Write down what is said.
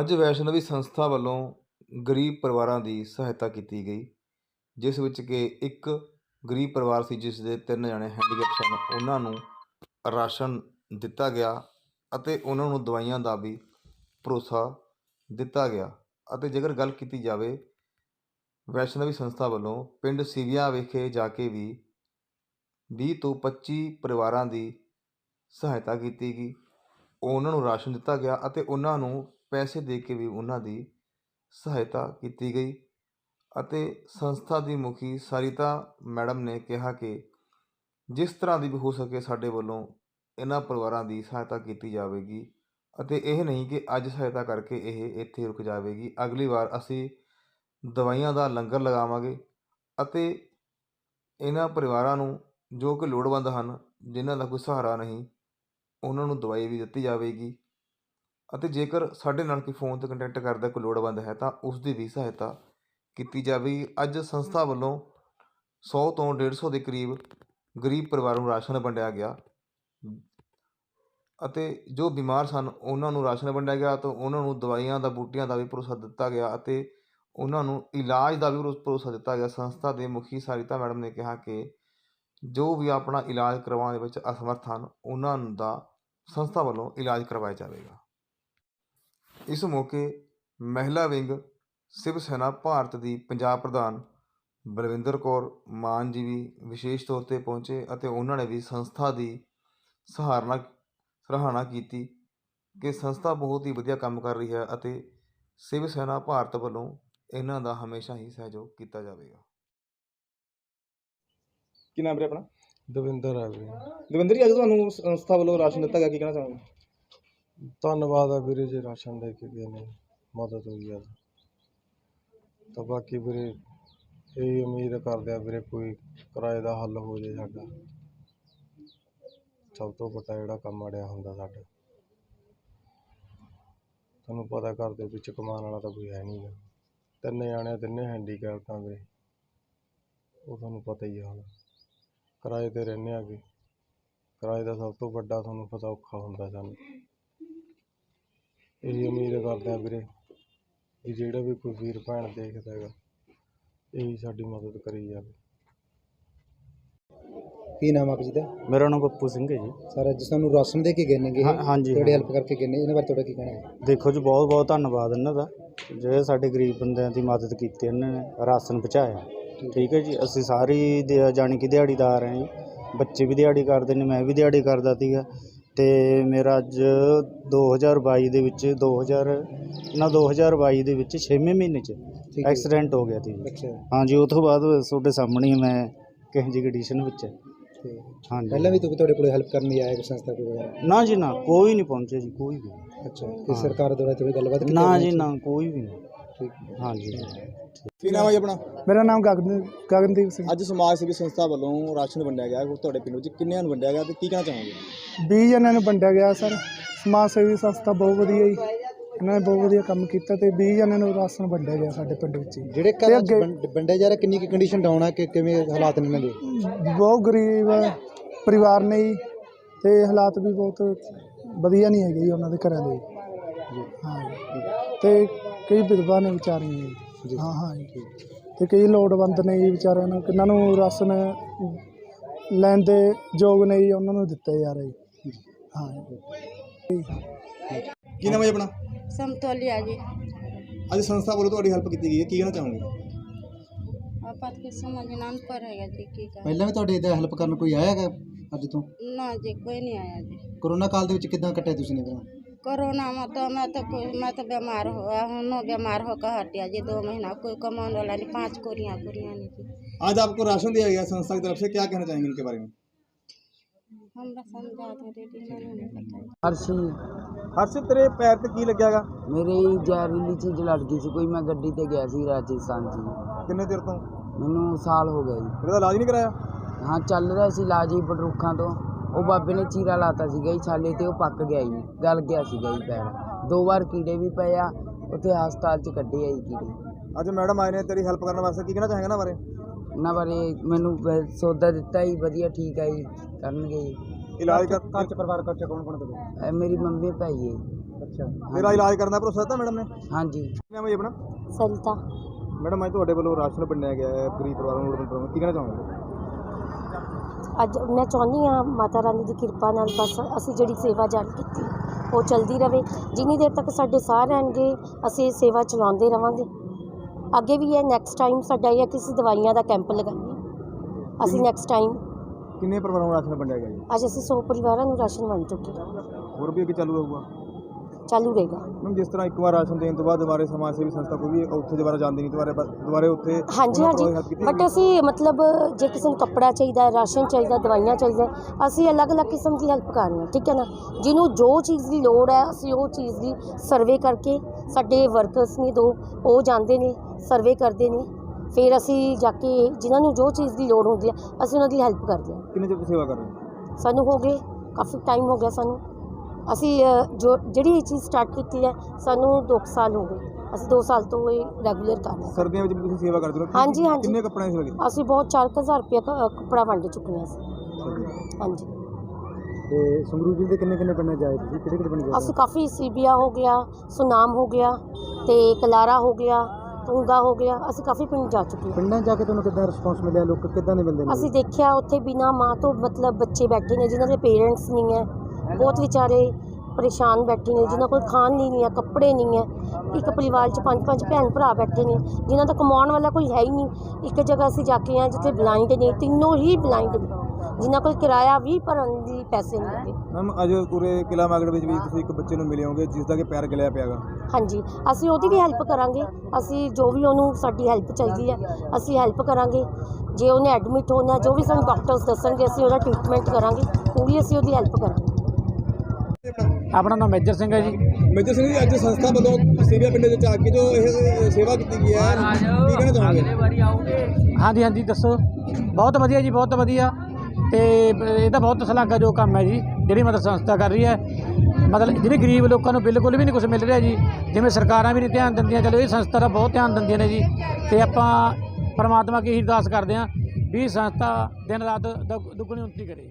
ਅੱਜ ਵੈਸ਼ਨਵੀ ਸੰਸਥਾ ਵੱਲੋਂ ਗਰੀਬ ਪਰਿਵਾਰਾਂ ਦੀ ਸਹਾਇਤਾ ਕੀਤੀ ਗਈ, ਜਿਸ ਵਿੱਚ ਕਿ ਇੱਕ ਗਰੀਬ ਪਰਿਵਾਰ ਸੀ, ਜਿਸ ਦੇ ਤਿੰਨ ਜਣੇ ਹੈਂਡੀਕੈਪ ਸਨ। ਉਹਨਾਂ ਨੂੰ ਰਾਸ਼ਨ ਦਿੱਤਾ ਗਿਆ ਅਤੇ ਉਹਨਾਂ ਨੂੰ ਦਵਾਈਆਂ ਦਾ ਵੀ ਭਰੋਸਾ ਦਿੱਤਾ ਗਿਆ। ਅਤੇ ਜੇਕਰ ਗੱਲ ਕੀਤੀ ਜਾਵੇ, ਵੈਸ਼ਨਵੀ ਸੰਸਥਾ ਵੱਲੋਂ ਪਿੰਡ ਸਿਵੀਆਂ ਵਿਖੇ ਜਾ ਕੇ ਵੀ 20 ਤੋਂ 25 ਪਰਿਵਾਰਾਂ ਦੀ ਸਹਾਇਤਾ ਕੀਤੀ ਗਈ। ਉਹਨਾਂ ਨੂੰ ਰਾਸ਼ਨ ਦਿੱਤਾ ਗਿਆ ਅਤੇ ਉਹਨਾਂ ਨੂੰ ਪੈਸੇ ਦੇ ਕੇ ਵੀ ਉਹਨਾਂ ਦੀ ਸਹਾਇਤਾ ਕੀਤੀ ਗਈ ਅਤੇ ਸੰਸਥਾ ਦੀ ਮੁਖੀ ਸਰਿਤਾ ਮੈਡਮ ਨੇ ਕਿਹਾ ਕਿ ਜਿਸ ਤਰ੍ਹਾਂ ਦੀ ਵੀ ਹੋ ਸਕੇ ਸਾਡੇ ਵੱਲੋਂ ਇਹਨਾਂ ਪਰਿਵਾਰਾਂ ਦੀ ਸਹਾਇਤਾ ਕੀਤੀ ਜਾਵੇਗੀ ਅਤੇ ਇਹ ਨਹੀਂ ਕਿ ਅੱਜ ਸਹਾਇਤਾ ਕਰਕੇ ਇਹ ਇੱਥੇ ਰੁਕ ਜਾਵੇਗੀ, ਅਗਲੀ ਵਾਰ ਅਸੀਂ ਦਵਾਈਆਂ ਦਾ ਲੰਗਰ ਲਗਾਵਾਂਗੇ ਅਤੇ ਇਹਨਾਂ ਪਰਿਵਾਰਾਂ ਨੂੰ ਜੋ ਕਿ ਲੋੜਵੰਦ ਹਨ, ਜਿਨ੍ਹਾਂ ਦਾ ਕੋਈ ਸਹਾਰਾ ਨਹੀਂ, ਉਹਨਾਂ ਨੂੰ ਦਵਾਈ ਵੀ ਦਿੱਤੀ ਜਾਵੇਗੀ। ਅਤੇ ਜੇਕਰ ਸਾਡੇ ਨਾਲ ਕੋਈ ਫੋਨ ਤੇ ਕੰਟੈਕਟ ਕਰਦਾ, ਕੋਈ ਲੋੜਵੰਦ ਹੈ, ਤਾਂ ਉਸ ਦੀ ਵੀ ਸਹਾਇਤਾ ਕੀਤੀ ਜਾਵੇਗੀ ਅੱਜ ਸੰਸਥਾ ਵੱਲੋਂ ਸੌ ਤੋਂ ਡੇਢ ਸੌ ਦੇ ਕਰੀਬ ਗਰੀਬ ਪਰਿਵਾਰਾਂ ਨੂੰ ਰਾਸ਼ਨ ਵੰਡਿਆ ਗਿਆ ਅਤੇ ਜੋ ਬਿਮਾਰ ਸਨ, ਉਹਨਾਂ ਨੂੰ ਰਾਸ਼ਨ ਵੰਡਿਆ ਗਿਆ ਤਾਂ ਉਹਨਾਂ ਨੂੰ ਦਵਾਈਆਂ ਦਾ, ਬੂਟੀਆਂ ਦਾ ਵੀ ਭਰੋਸਾ ਦਿੱਤਾ ਗਿਆ ਅਤੇ ਉਹਨਾਂ ਨੂੰ ਇਲਾਜ ਦਾ ਵੀ ਭਰੋ- ਭਰੋਸਾ ਦਿੱਤਾ ਗਿਆ। ਸੰਸਥਾ ਦੇ ਮੁਖੀ ਸਾਰਿਤਾ ਮੈਡਮ ਨੇ ਕਿਹਾ ਕਿ ਜੋ ਵੀ ਆਪਣਾ ਇਲਾਜ ਕਰਵਾਉਣ ਦੇ ਵਿੱਚ ਅਸਮਰਥ ਹਨ, ਉਹਨਾਂ ਦਾ ਸੰਸਥਾ ਵੱਲੋਂ ਇਲਾਜ ਕਰਵਾਇਆ ਜਾਵੇਗਾ। ਇਸ ਮੌਕੇ ਮਹਿਲਾ ਵਿੰਗ ਸ਼ਿਵ ਸੈਨਾ ਭਾਰਤ ਦੀ ਪੰਜਾਬ ਪ੍ਰਧਾਨ ਬਲਵਿੰਦਰ ਕੌਰ ਮਾਨ ਜੀ ਵੀ ਵਿਸ਼ੇਸ਼ ਤੌਰ ਤੇ ਪਹੁੰਚੇ ਅਤੇ ਉਹਨਾਂ ਨੇ ਵੀ ਸੰਸਥਾ ਦੀ ਸਹਾਰਨਾ ਸਰਾਹਨਾ ਕੀਤੀ ਕਿ ਸੰਸਥਾ ਬਹੁਤ ਹੀ ਵਧੀਆ ਕੰਮ ਕਰ ਰਹੀ ਹੈ ਅਤੇ ਸ਼ਿਵ ਸੈਨਾ ਭਾਰਤ ਵੱਲੋਂ ਇਹਨਾਂ ਦਾ ਹਮੇਸ਼ਾ ਹੀ ਸਹਿਯੋਗ ਕੀਤਾ ਜਾਵੇਗਾ। ਕੀ ਨਾਮ ਵੀਰੇ ਆਪਣਾ? ਦਵਿੰਦਰ ਹੈ ਵੀਰੇ। ਦਵਿੰਦਰ ਜੀ ਅੱਜ ਤੁਹਾਨੂੰ ਸੰਸਥਾ ਵੱਲੋਂ ਰਾਸ਼ਨ ਦਿੱਤਾ ਗਿਆ ਕੀ ਕਹਿਣਾ ਚਾਹੋਗੇ? ਧੰਨਵਾਦ ਆ ਵੀਰੇ ਜੇ ਰਾਸ਼ਨ ਦੇ ਕੇ ਗਏ ਨੇ, ਮਦਦ ਹੋਈ ਆ। ਤਾਂ ਬਾਕੀ ਵੀਰੇ ਇਹ ਉਮੀਦ ਕਰਦੇ ਆ ਵੀਰੇ ਕੋਈ ਕਿਰਾਏ ਦਾ ਹੱਲ ਹੋ ਜੇ ਸਾਡਾ। ਸਭ ਤੋਂ ਵੱਡਾ ਜਿਹੜਾ ਕੰਮ ਅੜਿਆ ਹੁੰਦਾ ਸਾਡਾ। ਤੁਹਾਨੂੰ ਪਤਾ ਘਰ ਦੇ ਵਿੱਚ ਕਮਾਉਣ ਵਾਲਾ ਤਾਂ ਕੋਈ ਹੈ ਨਹੀਂਗਾ ਤਿੰਨੇ ਜਾਣੇ ਤਿੰਨੇ ਹੈਂਡੀਕੈਪਟ ਆ ਵੀਰੇ। ਉਹ ਤੁਹਾਨੂੰ ਪਤਾ ਹੀ ਆ ਹੁਣ। ਕਿਰਾਏ ਤੇ ਰਹਿੰਦੇ ਆਗੇ। ਕਿਰਾਏ ਦਾ ਸਭ ਤੋਂ ਵੱਡਾ ਤੁਹਾਨੂੰ ਪਤਾ ਔਖਾ ਹੁੰਦਾ ਸਾਨੂੰ। ਇਹੀ ਉਮੀਦ ਕਰਦੇ ਆ ਵੀਰੇ ਕਿ ਜਿਹੜਾ ਵੀ ਕੋਈ ਵੀਰ ਭੈਣ ਦੇਖਦਾ ਹੈਗਾ ਇਹੀ ਸਾਡੀ ਮਦਦ ਕਰੀ ਜਾਵੇ। ਕੀ ਨਾਮ ਆਪ ਜੀ ਦਾ? ਮੇਰਾ ਨਾਮ ਪੱਪੂ ਸਿੰਘ ਹੈ ਜੀ। ਸਰ ਅੱਜ ਸਾਨੂੰ ਰਾਸ਼ਨ ਦੇ ਕੇ ਗਏ ਨੇਗੇ। ਹਾਂ- ਹਾਂਜੀ ਤੁਹਾਡੀ ਹਾਂ। ਹੈਲਪ ਕਰਕੇ ਗਏ ਨੇ। ਇਹਨਾਂ ਬਾਰੇ ਤੁਹਾਡਾ ਕੀ ਕਹਿਣਾ ਹੈ? ਦੇਖੋ ਜੀ ਬਹੁਤ ਬਹੁਤ ਧੰਨਵਾਦ ਇਹਨਾਂ ਦਾ। ਜਿਹੜੇ ਸਾਡੇ ਗਰੀਬ ਬੰਦਿਆਂ ਦੀ ਮਦਦ ਕੀਤੀ ਇਹਨਾਂ ਨੇ ਰਾਸ਼ਨ ਪਹੁੰਚਾਇਆ। ਠੀਕ। ਹੈ ਜੀ ਅਸੀਂ ਸਾਰੀ ਦਿਹਾ- ਜਾਣੀ ਕਿ ਦਿਹਾੜੀਦਾਰ ਹਾਂ ਜੀ। ਬੱਚੇ ਵੀ ਦਿਹਾੜੀ ਕਰਦੇ ਨੇ ਮੈਂ ਵੀ ਦਿਹਾੜੀ ਕਰਦਾ ਸੀਗਾ। ਤੇ ਮੇਰਾ ਅੱਜ 2022 ਦੇ ਵਿੱਚ 2000 ਨਾ 2022 ਦੇ ਵਿੱਚ 6ਵੇਂ ਮਹੀਨੇ 'ਚ ਠੀਕ ਹੈ। ਐਕਸੀਡੈਂਟ ਹੋ ਗਿਆ ਸੀ। ਜੀ। ਅੱਛਾ। ਹਾਂਜੀ ਉਹ ਤੋਂ ਬਾਅਦ ਤੁਹਾਡੇ ਸਾਹਮਣੇ ਹੀ ਮੈਂ ਕਿਸੇ ਜੀ ਕੰਡੀਸ਼ਨ ਵਿੱਚ ਹੈ। ਤੇ ਹਾਂਜੀ। ਪਹਿਲਾਂ ਵੀ ਤੁਸੀਂ ਤੁਹਾਡੇ ਕੋਲ ਹੈਲਪ ਕਰਨ ਲਈ ਆਏ ਕੋਈ ਸੰਸਥਾ ਕੋਈ ਵਗੈਰਾ? ਨਾ ਜੀ ਨਾ ਕੋਈ ਨਹੀਂ ਪਹੁੰਚਿਆ ਜੀ ਕੋਈ ਵੀ ਅੱਛਾ ਤੇ ਸਰਕਾਰ ਦੁਆਰਾ ਤੁਹਾਡੀ ਗੱਲਬਾਤ ਕੀਤੀ ਨਾ ਜੀ? ਨਾ ਕੋਈ ਵੀ ਨਹੀਂ। ਠੀਕ ਹਾਂਜੀ ਕੀ ਨਾਮ ਹੈ ਜੀ ਆਪਣਾ? ਮੇਰਾ ਨਾਮ ਗਗਨ ਗਗਨਦੀਪ ਸਿੰਘ। ਅੱਜ ਸਮਾਜ ਸੇਵੀ ਸੰਸਥਾ ਵੱਲੋਂ ਰਾਸ਼ਨ ਵੰਡਿਆ ਗਿਆ ਤੁਹਾਡੇ ਪਿੰਡ ਵਿੱਚ ਕਿੰਨਿਆਂ ਨੂੰ ਵੰਡਿਆ ਗਿਆ ਤੇ ਕੀ ਕਹਿਣਾ ਚਾਹੋਗੇ? 20 ਜਣਿਆਂ ਨੂੰ ਵੰਡਿਆ ਗਿਆ ਸਰ। ਸਮਾਜ ਸੇਵੀ ਸੰਸਥਾ ਬਹੁਤ ਵਧੀਆ ਜੀ। ਇਹਨਾਂ ਨੇ ਬਹੁਤ ਵਧੀਆ ਕੰਮ ਕੀਤਾ ਤੇ 20 ਜਣਿਆਂ ਨੂੰ ਰਾਸ਼ਨ ਵੰਡਿਆ ਗਿਆ ਸਾਡੇ ਪਿੰਡ ਵਿੱਚ ਜੀ। ਜਿਹੜੇ ਘਰ ਅੱਗੇ- ਵੰਡ- ਜਾ ਰਹੇ ਕਿੰਨੀ ਕੀ ਕੰਡੀਸ਼ਨ ਡਾਊਨ ਹੈ ਕਿ ਕਿਵੇਂ ਹਾਲਾਤ ਨੇ ਇਹਨਾਂ ਦੇ? ਬਹੁਤ ਗਰੀਬ ਪਰਿਵਾਰ ਨੇ ਜੀ ਤੇ ਹਾਲਾਤ ਵੀ ਬਹੁਤ ਵਧੀਆ ਨਹੀਂ ਹੈਗੇ ਜੀ ਉਹਨਾਂ ਦੇ ਘਰਾਂ ਦੇ। ਹਾਂ। ਜੀ। ਤੇ ਕਈ ਵਿਧਵਾ ਨੇ ਵਿਚਾਰੀਆਂ ਜੀ। ਹਾਂ ਹਾਂ ਤੇ ਕਈ ਲੋੜਵੰਦ ਨੇ ਜੀ ਵਿਚਾਰਿਆਂ ਨੂੰ ਕਿੰਨਾਂ ਨੂੰ ਰਾਸ਼ਨ ਲੈਣ ਦੇ ਯੋਗ ਨਹੀਂ ਉਹਨਾਂ ਨੂੰ ਦਿੱਤੇ ਜਾ ਰਹੇ। ਹਾਂ ਕੀ ਨਾਮ ਹੈ ਜੀ ਆਪਣਾ? ਸਮਤੋਲਿਆ ਜੀ। ਅੱਜ ਸੰਸਥਾ ਵੱਲੋਂ ਤੁਹਾਡੀ ਹੈਲਪ ਕੀਤੀ ਗਈ ਹੈ ਕੀ ਕਹਿਣਾ ਚਾਹੋਗੇ? ਆਪਾਂ ਤਾਂ ਕੁਛ ਪਰ ਹੈਗਾ ਜੀ ਕੀ ਕਰ ਪਹਿਲਾਂ ਵੀ ਤੁਹਾਡੇ ਇਹਦਾ ਹੈਲਪ ਕਰਨ ਕੋਈ ਆਇਆ ਹੈਗਾ ਅੱਜ ਤੋਂ? ਨਾ ਜੀ ਕੋਈ ਨਹੀਂ ਆਇਆ ਜੀ। ਕਰੋਨਾ ਕਾਲ ਦੇ ਵਿੱਚ ਕਿਦਾਂ ਕੱਟਿਆ ਤੁਸੀਂ ਨੇ ਫਿਰ? कोरोना में तो मैं तो कोई मैं तो बीमार हुआ हूँ नो बीमार होकर हटिया जी दो महीना कोई कमाने वाला नहीं पाँच कुरियाँ कुरियाँ नहीं थी आज आपको राशन दिया गया संस्था की तरफ से क्या कहना चाहेंगे इनके बारे में हमरा समझा दो दीदी मैंने नहीं पता ਅਰਸ਼ੀ ਹਰਸ਼ ਤੇਰੇ ਪੈਰ ਤੇ ਕੀ ਲੱਗਿਆਗਾ ਮੇਰੇ ਜ਼ਹਿਰੀਲੀ ਚੀਜ਼ ਲੜ ਗਈ ਸੀ ਕੋਈ ਮੈਂ ਗੱਡੀ ਤੇ ਗਿਆ ਸੀ ਰਾਜਸਥਾਨ ਜੀ ਕਿੰਨੇ ਚਿਰ ਤੋਂ ਮੈਨੂੰ ਸਾਲ ਹੋ ਗਿਆ ਜੀ ਫਿਰ ਇਹਦਾ ਇਲਾਜ ਨਹੀਂ ਕਰਾਇਆ ਹਾਂ ਚੱਲ ਰਿਹਾ ਸੀ ਇਲਾਜ ਜੀ ਬਡਰੁੱਖਾਂ ਤੋਂ ਉਹ ਬਾਬੇ ਨੇ ਚੀਰਾ ਲਾਤਾ ਸੀਗਾ ਜੀ ਛਾਲੇ ਤੇ ਉਹ ਪੱਕ ਗਿਆ ਜੀ ਗਲ ਗਿਆ ਸੀਗਾ ਜੀ ਪੈਰ। ਦੋ ਵਾਰ ਕੀੜੇ ਵੀ ਪਏ ਆ ਉੱਥੇ ਹਸਪਤਾਲ 'ਚ ਕੱਢੇ ਆ ਜੀ ਕੀੜੇ। ਅੱਜ ਮੈਡਮ ਆਏ ਨੇ ਤੇਰੀ ਹੈਲਪ ਕਰਨ ਵਾਸਤੇ ਕੀ ਕਹਿਣਾ ਚਾਹੇਗਾ ਨਾ ਬਾਰੇ? ਉਹਨਾਂ ਬਾਰੇ ਮੈਨੂੰ ਵੈ- ਸੌਦਾ ਦਿੱਤਾ ਜੀ ਵਧੀਆ ਠੀਕ ਆ ਜੀ ਕਰਨਗੇ ਜੀ। ਇਲਾਜ ਕਰ ਘਰ ਚ ਪਰਿਵਾਰ ਖਰਚਾ ਕੌਣ ਕੌਣ ਦੇਵੇ ਇਹ ਮੇਰੀ ਮੰਮੀ ਭਾਈ ਹੈ ਜੀ। ਅੱਛਾ ਤੇਰਾ ਇਲਾਜ ਕਰਨ ਦਾ ਭਰੋਸਾ ਦਿੱਤਾ ਮੈਡਮ ਨੇ? ਹਾਂਜੀ। ਨਾਮ ਹੈ ਆਪਣਾ? ਸਲਿਤਾ ਮੈਡਮ ਅੱਜ ਤੁਹਾਡੇ ਵੱਲੋਂ ਰਾਸ਼ਨ ਵੰਡਿਆ ਗਿਆ ਹੈ ਗਰੀਬ ਪਰਿਵਾਰਾਂ ਨੂੰ ਲੋੜਵੰਦ ਪਰਿਵਾਰਾਂ ਨੂੰ ਕੀ ਕਹਿਣਾ ਚਾਹੋਗੇ? ਅੱਜ ਮੈਂ ਚਾਹੁੰਦੀ ਹਾਂ ਮਾਤਾ ਰਾਣੀ ਦੀ ਕਿਰਪਾ ਨਾਲ ਬਸ ਅਸੀਂ ਜਿਹੜੀ ਸੇਵਾ ਜਾਰੀ ਕੀਤੀ ਉਹ ਚਲਦੀ ਰਵੇ। ਜਿੰਨੀ ਦੇਰ ਤੱਕ ਸਾਡੇ ਸਾਹ ਰਹਿਣਗੇ ਅਸੀਂ ਇਹ ਸੇਵਾ ਚਲਾਉਂਦੇ ਰਵਾਂਗੇ। ਅੱਗੇ ਵੀ ਇਹ ਨੈਕਸਟ ਟਾਈਮ ਸਾਡਾ ਇਹ ਹੈ ਕਿ ਅਸੀਂ ਦਵਾਈਆਂ ਦਾ ਕੈਂਪ ਲਗਾਈਏ। ਅਸੀਂ ਨੈਕਸਟ ਟਾਈਮ ਕਿੰਨੇ ਪਰਿਵਾਰਾਂ ਨੂੰ ਰਾਸ਼ਨ ਵੰਡਿਆ ਗਿਆ ਜੀ? ਅੱਜ ਅਸੀਂ 100 ਪਰਿਵਾਰਾਂ ਨੂੰ ਰਾਸ਼ਨ ਵੰਡ ਚੁੱਕੇ ਹਾਂ। ਹੋਰ ਵੀ ਅੱਗੇ ਚਾਲੂ ਰਹੂਗਾ ਚਾਲੂ ਰਹੇਗਾ। ਮੈਮ ਜਿਸ ਤਰ੍ਹਾਂ ਇੱਕ ਵਾਰ ਰਾਸ਼ਨ ਦੇਣ ਤੋਂ ਬਾਅਦ ਦੁਬਾਰੇ ਸਮਾਜ ਸੇਵੀ ਸੰਸਥਾ ਕੋਈ ਵੀ ਉੱਥੇ ਦੁਬਾਰਾ ਜਾਂਦੀ ਨਹੀਂ ਦੁਬਾਰੇ ਦੁਬਾਰੇ ਉੱਥੇ ਹਾਂਜੀ ਹਾਂਜੀ। ਬਟ ਅਸੀਂ ਮਤਲਬ ਜੇ ਕਿਸੇ ਨੂੰ ਕੱਪੜਾ ਚਾਹੀਦਾ ਰਾਸ਼ਨ ਚਾਹੀਦਾ ਦਵਾਈਆਂ ਚਾਹੀਦਾ ਅਸੀਂ ਅਲੱਗ-ਅਲੱਗ ਕਿਸਮ ਦੀ ਹੈਲਪ ਕਰ ਰਹੇ ਹਾਂ ਠੀਕ ਹੈ ਨਾ? ਜਿਹਨੂੰ ਜੋ ਚੀਜ਼ ਦੀ ਲੋੜ ਹੈ ਅਸੀਂ ਉਹ ਚੀਜ਼ ਦੀ ਸਰਵੇ ਕਰਕੇ ਸਾਡੇ ਵਰਕਰਸ ਨੇ ਦੋ ਉਹ ਜਾਂਦੇ ਨੇ ਸਰਵੇ ਕਰਦੇ ਨੇ। ਫਿਰ ਅਸੀਂ ਜਾ ਕੇ ਜਿਨ੍ਹਾਂ ਨੂੰ ਜੋ ਚੀਜ਼ ਦੀ ਲੋੜ ਹੁੰਦੀ ਹੈ ਅਸੀਂ ਉਹਨਾਂ ਦੀ ਹੈਲਪ ਕਰਦੇ ਹਾਂ। ਕਿੰਨੇ ਚਿਰ ਤੋਂ ਸੇਵਾ ਕਰ ਰਹੇ ਹੋ? ਸਾਨੂੰ ਹੋ ਗਏ ਕਾਫੀ ਟਾਈਮ ਹੋ ਗਿਆ ਸਾਨੂੰ। ਅਸੀਂ ਜੋ ਜਿਹੜੀ ਇਹ ਚੀਜ਼ ਸਟਾਰਟ ਕੀਤੀ ਹੈ ਸਾਨੂੰ 2 ਸਾਲ ਹੋ ਗਏ। ਅਸੀਂ 2 ਸਾਲ ਤੋਂ ਇਹ ਰੈਗੂਲਰ ਕਰ ਰਹੇ ਹਾਂ। ਸਰਦੀਆਂ ਵਿੱਚ ਵੀ ਤੁਸੀਂ ਸੇਵਾ ਕਰਦੇ ਹੋ? ਹਾਂਜੀ, ਹਾਂਜੀ। ਕਿੰਨੇ ਕੱਪੜਿਆਂ ਦੀ ਸੇਵਾ ਕੀਤੀ? ਅਸੀਂ ਬਹੁਤ 4000 ਰੁਪਏ ਕੱਪੜਾ ਵੰਡ ਚੁੱਕੇ ਹਾਂ ਅਸੀਂ। ਹਾਂਜੀ। ਤੇ ਸੰਗਰੂਰ ਜ਼ਿਲ੍ਹੇ ਦੇ ਕਿੰਨੇ ਕਿੰਨੇ ਪਿੰਡਾਂ ਜਾਏ ਤੁਸੀਂ? ਕਿਹੜੇ ਕਿਹੜੇ ਪਿੰਡ ਗਏ ਅਸੀਂ ਕਾਫੀ ਸੀਬੀਆ ਹੋ ਗਿਆ ਸੁਨਾਮ ਹੋ ਗਿਆ ਤੇ ਕਲਾਰਾ ਹੋ ਗਿਆ ਤੁੰਗਾ ਹੋ ਗਿਆ ਅਸੀਂ ਕਾਫੀ ਪਿੰਡ ਜਾ ਚੁੱਕੇ ਹਾਂ। ਪਿੰਡਾਂ ਜਾ ਕੇ ਤੁਹਾਨੂੰ ਕਿੱਦਾਂ ਰਿਸਪੌਂਸ ਮਿਲਿਆ? ਲੋਕ ਕਿੱਦਾਂ ਦੇ ਮਿਲਦੇ ਨੇ? ਅਸੀਂ ਦੇਖਿਆ ਉੱਥੇ ਬਿਨਾ ਮਾਂ ਤੋਂ ਮਤਲਬ ਬੱਚੇ ਬੈਠੇ ਨੇ ਜਿਨ੍ਹਾਂ ਦੇ ਪੇਰੈਂਟਸ ਨਹੀਂ ਹੈ। ਬਹੁਤ ਵਿਚਾਰੇ ਪਰੇਸ਼ਾਨ ਬੈਠੇ ਨੇ ਜਿਨ੍ਹਾਂ ਕੋਲ ਖਾਣ ਲਈ ਨਹੀਂ ਹੈ ਕੱਪੜੇ ਨਹੀਂ ਹੈ। ਇੱਕ ਪਰਿਵਾਰ 'ਚ ਪੰਜ ਪੰਜ ਭੈਣ ਭਰਾ ਬੈਠੇ ਨੇ ਜਿਨ੍ਹਾਂ ਦਾ ਕਮਾਉਣ ਵਾਲਾ ਕੋਈ ਹੈ ਹੀ ਨਹੀਂ। ਇੱਕ ਜਗ੍ਹਾ ਅਸੀਂ ਜਾ ਕੇ ਆਏ ਜਿੱਥੇ ਬਲਾਈਂਡ ਨੇ ਤਿੰਨੋਂ ਹੀ ਬਲਾਈਂਡ ਨੇ ਜਿਨ੍ਹਾਂ ਕੋਲ ਕਿਰਾਇਆ ਵੀ ਭਰਨ ਦੀ ਪੈਸੇ ਨਹੀਂ ਹੈਗੇ। ਮੈਮ ਅੱਜ ਪੂਰੇ ਕਿਲਾ ਮਾਗੜ ਵਿੱਚ ਵੀ ਤੁਸੀਂ ਇੱਕ ਬੱਚੇ ਨੂੰ ਮਿਲੇ ਹੋਗੇ ਜਿਸ ਦਾ ਕਿ ਪੈਰ ਗਲਿਆ ਪਿਆਗਾ ਹਾਂਜੀ ਅਸੀਂ ਉਹਦੀ ਵੀ ਹੈਲਪ ਕਰਾਂਗੇ। ਅਸੀਂ ਜੋ ਵੀ ਉਹਨੂੰ ਸਾਡੀ ਹੈਲਪ ਚਾਹੀਦੀ ਹੈ ਅਸੀਂ ਹੈਲਪ ਕਰਾਂਗੇ। ਜੇ ਉਹਨੇ ਐਡਮਿਟ ਹੋਣਾ ਜੋ ਵੀ ਸਾਨੂੰ ਡਾਕਟਰਸ ਦੱਸਣਗੇ ਅਸੀਂ ਉਹਦਾ ਟ੍ਰੀਟਮੈਂਟ ਕਰਾਂਗੇ ਪੂਰੀ ਅਸੀਂ ਉਹਦੀ ਹੈਲਪ ਕਰਾਂਗੇ। ਆਪਣਾ ਨਾਮ ਮੇਜਰ ਸਿੰਘ ਹੈ ਜੀ। ਮੇਜਰ ਸਿੰਘ ਜੀ ਅੱਜ ਸੰਸਥਾ ਵੱਲੋਂ ਸੀਬੀਆ ਪਿੰਡ ਵਿੱਚ ਆ ਕੇ ਜੋ ਇਹ ਸੇਵਾ ਕੀਤੀ ਗਈ ਹੈ ਕੀ ਕਹਿਣਾ ਚਾਹੋਗੇ? ਹਾਂਜੀ ਹਾਂਜੀ ਦੱਸੋ। ਬਹੁਤ ਵਧੀਆ ਜੀ ਬਹੁਤ ਵਧੀਆ। ਤੇ ਇਹ ਤਾਂ ਬਹੁਤ ਸ਼ਲਾਘਾ ਜੋ ਕੰਮ ਹੈ ਜੀ ਜਿਹੜੀ ਮਦਦ ਸੰਸਥਾ ਕਰ ਰਹੀ ਹੈ। ਮਤਲਬ ਜਿਹੜੇ ਗਰੀਬ ਲੋਕਾਂ ਨੂੰ ਬਿਲਕੁਲ ਵੀ ਨਹੀਂ ਕੁਝ ਮਿਲ ਰਿਹਾ ਜੀ ਜਿਵੇਂ ਸਰਕਾਰਾਂ ਵੀ ਨਹੀਂ ਧਿਆਨ ਦਿੰਦੀਆਂ ਚਲੋ ਇਹ ਸੰਸਥਾ ਦਾ ਬਹੁਤ ਧਿਆਨ ਦਿੰਦੀਆਂ ਨੇ ਜੀ। ਤੇ ਆਪਾਂ ਪਰਮਾਤਮਾ ਕੀ ਅਰਦਾਸ ਕਰਦੇ ਹਾਂ ਵੀ ਇਹ ਸੰਸਥਾ ਦਿਨ ਰਾਤ ਦੁੱਗਣੀ ਉਨਤੀ ਕਰੇ।